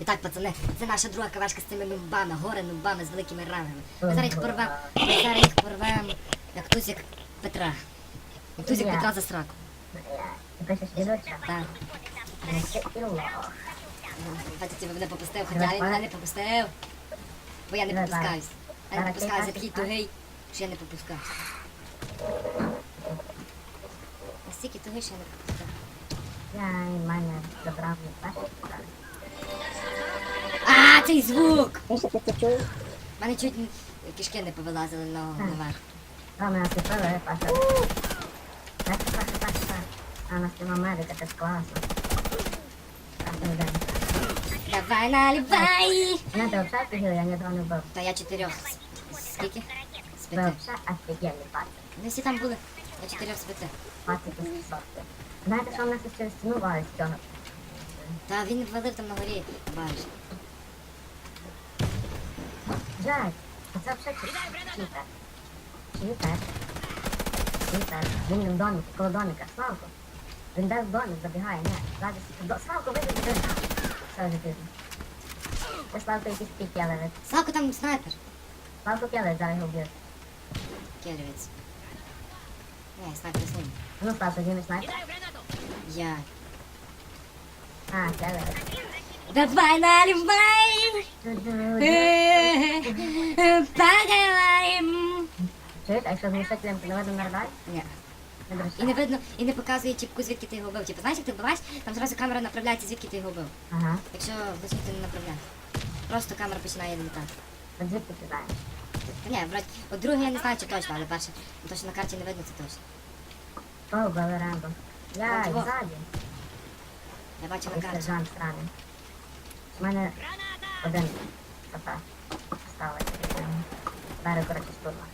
І так, пацани, це наша друга кавашка з цими нубами, гори нубами з великими рангами. Ми зараз їх порвемо, ми зараз їх порвемо, як тузик Петра. Як тузик Петра за сраку. Так. Мене попустив, хоча він мене не попустив. Бо я не попускаюсь. Я не попускаюсь, такий тугий, що я не попускаюсь. Настільки тугий, що я не попускаюсь. Я і мене забрав від перших. А, цей звук! Ти що ти чуєш? Мене чуть н- кишки не повилазили на наверх. Та мене освітили, Паша. Так, Паша, Паша, Паша. А у нас нема медика, це ж класно. Так, ну, да. Давай наливай! Ну, ти взагалі офігел, я ні одного не вбив. Та я чотирьох. С- Скільки? З Ви п'яти. взагалі офігенний пацик. Ми всі там були. Я чотирьох з п'яти. Пацик із сорти. Знаєте, що в нас через стіну валить з цього? Та він валив там на горі, бачиш. Джай, а це взагалі читер. Читер. Читер. Він в домі, коло доміка. Славко. Він де в домі, забігає, ні. Ззаді до... Славко, вийди з домі. Все вже пізно. Це Славко якийсь пік келевець. Славко там снайпер. Славко келевець, зараз його вб'ють. Келівець. Ні, снайпер з ним. Ну, Славко, знімеш снайпер. Я. А, келевець. Давай наливай! Поговорим! Чуєш, а якщо з глушителем, не видно нарвай? Ні. Не І не видно, і не показує чіпку, звідки ти його вбив. Типу, знаєш, як ти вбиваєш, там зразу камера направляється, звідки ти його вбив. Ага. Якщо глушитель не направляє. Просто камера починає літати. От звідки ти знаєш? Та ні, вроді, от друге я не знаю, чи точно, але перше, ну, то, що на карті не видно, це точно. О, вбили Рембо. Я, От во. ззаді. Я бачу на Ой, карті. сержант сраний. У мене один КП ставить. Далі, коротше, штурма.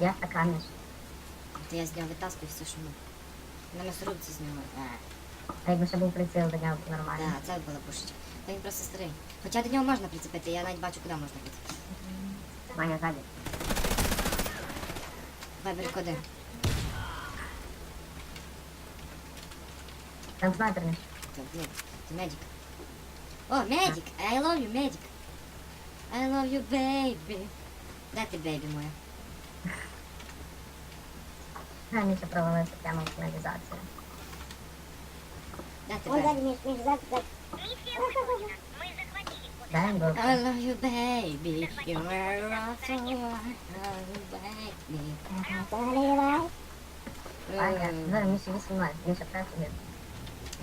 Я стаканиш. То я з нього витаскую все, що можу. На м'ясорубці з нього. Е, А якби ще був приціл, до нього б нормально. Так, це була пушечка. Та він просто старий. Хоча до нього можна прицепити, я навіть бачу, куди можна прицепити. Ваня ззаді. Вайбер коди. Там снайпер не. Це, блін, це медик. О, медик! I love you, медик. I love you, baby. Де ти, бейбі моя? А, Міша провалився прямо в каналізацію. Де ти, Он бейбі? сзади, Миш, Миш, сзади, сзади. Дай им был. I love you, baby. You are awesome. I love you, baby. Аня, Е, зараз Міша 8-0. Міша працює. Я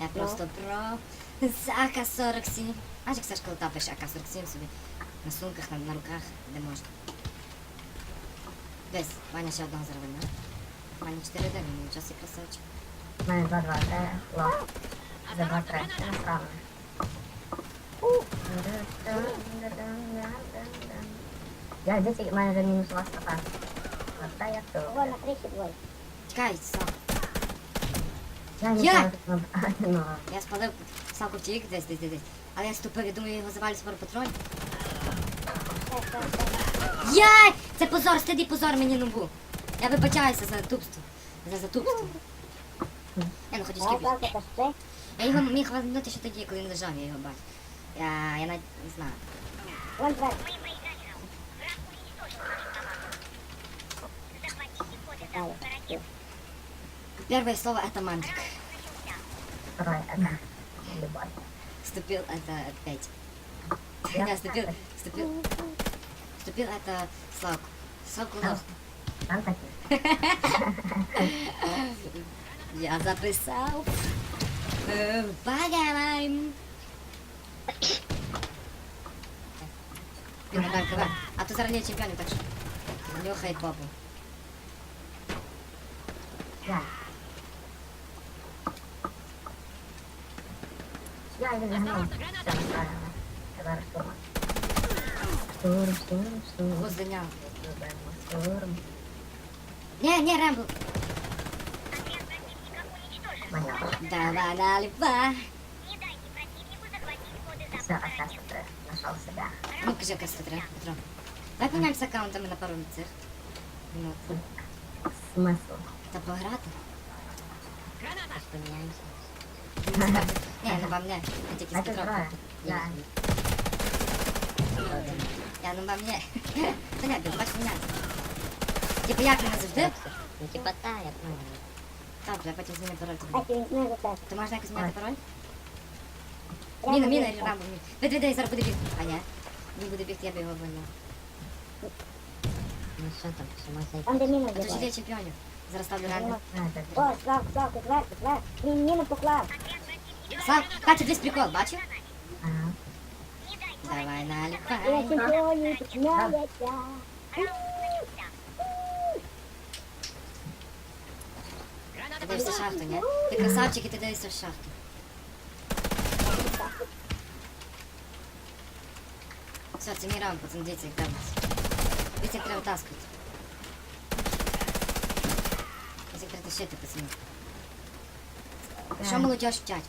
Ja prosto bro. Z AK-47. Aż jak chcesz kolta, weź AK-47 sobie. Na sunkach, na, na rukach, gdy można. Bez, Wania się odnosi zrobiła. Wania 4 dni, nie czasy krasać. Mamy 2, 2, 3, lo. Za 2, 3, naprawdę. Ja, wiecie, mamy minus 2 stopni. Zostaje tu. Chyba na 32. Czekaj, co? Я не Я? знаю, ну, Я спалив Савку втік десь, десь, десь, десь. Але я ступив, я думаю, його завалять з пару патронів. Так, так, так. Яй! Це позор, стиди позор мені нубу. Я вибачаюся за тупство. За затупство. Я не хочу скіпити. Я його міг вазнути ще тоді, коли він лежав, я його бачив. Я, я навіть не знаю. Вон два. Давай. Первое слово это мандрик. второе, это любовь. Вступил это опять. Я Не, вступил, вступил. Вступил это Славку. Славку лох. Там такі. Я записал. Э, Поговорим. Він так, давай. А то зараз не чемпіонів, так що. Нюхай попу. Я. Я йду загнув. Все, правильно. Тепер штурма. Штурм, штурм, штурм. Гузеня. Штурм. Не, не, Рэмбл. Давай наливай. Все, Астас три. Нашел себя. Ну, кажи, яка смотря, Петро. Давай поменяемся аккаунтами на пару цих. Минут. смисл? Та пограти? Аж поміняємося. Ні, ну вам не. Я тільки з А це Петром. зброя. Я. Я ну вам не. Та не, бач мене. Типу як мене завжди? Ну типа та, як ну. Так, я потім зміню пароль. А ти не за те. Ти можна якось зміняти Ой. пароль? Прямо Міна, міна, вийшла. рамбо, міна. Веди, веди, зараз буде бігти. А ні. Він буде бігти, я б його вольнув. Ну що там, що можна Там де міна А то ж вбиває. є чемпіонів. Зараз ставлю ранг. А, так. О, Слав, Слав, ти зверху, зверху. Він міну поклав. Слав, Катя, десь прикол, бачив? Ага. Давай І на наліпай. чемпіоні починається. Ти дивишся шахту, ні? Ти красавчик і ти дивишся в шахту. Все, це мій раунд, пацан, дивіться, як давиться. Дивіться, як треба таскати. Дивіться, як треба тащити, пацани. Що молодь вчать?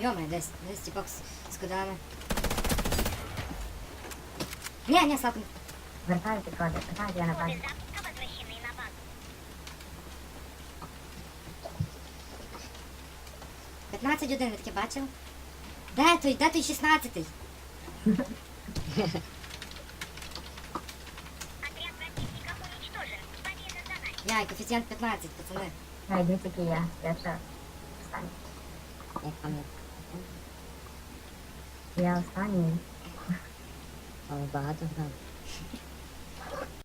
Йоме, десь, десь типок з, з кодами. Ні, ні, Славко, Вертаю підходи, питаю, я на базі. 15 один, ви таке бачили? Де той, де той 16-й? Я, і коефіцієнт 15, пацани. Ай, дивіться, який я. Я ще останній. Як пам'ятаю. 야, 싸니. 어, 맞아, 나.